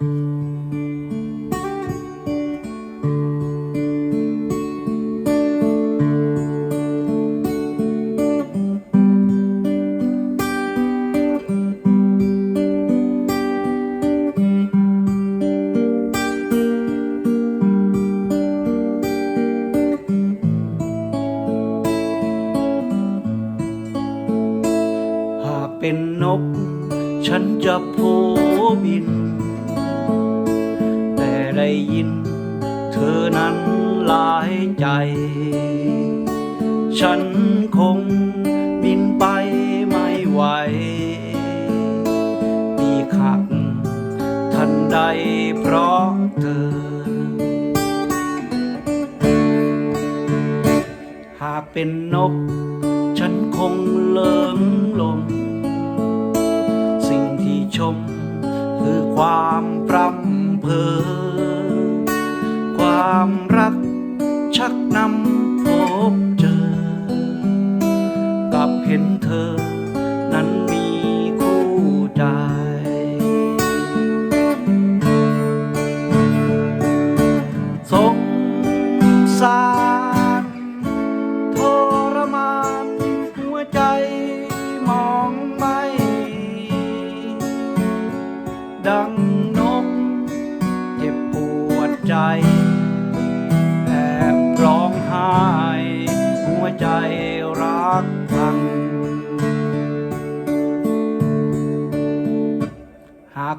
หากเป็นนก ฉันจะโผบิน ได้ยิน เธอนั้นหลายใจ ฉันคงบินไปไม่ไหวมีขักทันใดเพราะเธอ หากเป็นนก ฉันคงเลิงลม สิ่งที่ชมคือความ ความรัก ชักนำพบเจอ กับเห็นเธอ นั้นมีคู่ใจ สงสารทรมาน หัวใจมองไม่ ดังนก เจ็บปวดใจ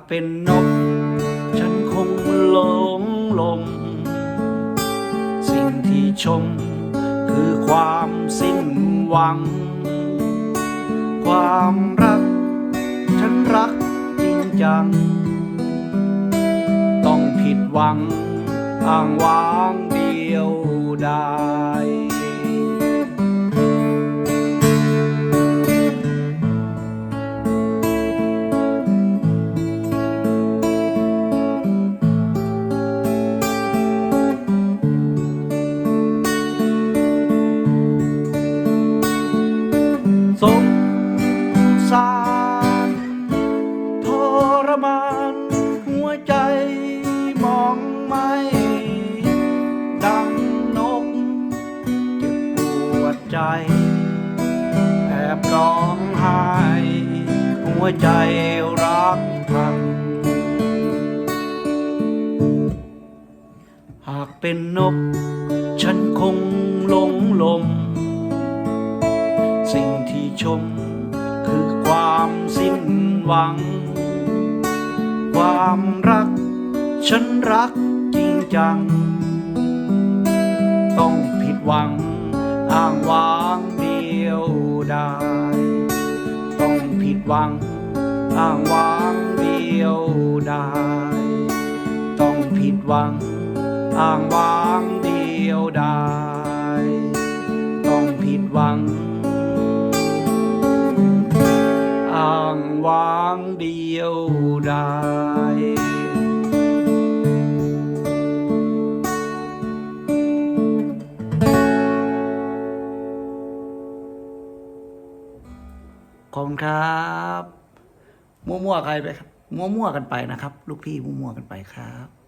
เป็นนก ฉันคงหลงลม สิ่งที่ชม คือความสิ้นหวัง ความรัก ฉันรักจริงจัง ต้องผิดหวังอ้างว้างเดียวดาย ใจ แอบร้องไห้ หัวใจรักพัง หากเป็นนก ฉันคงหลงลม สิ่งที่ชม คือความสิ้นหวัง ความรัก ฉันรักจริงจัง ต้องผิดหวัง หวังอ้างว้างเดียวดายต้องผิดหวังอ้างว้างเดียวดายต้องผิดหวังอ้างว้างเดียวดาย คุณครับมั่วๆใครไปครับมั่วๆกันไปนะครับ ลูกพี่มั่วๆกันไปครับ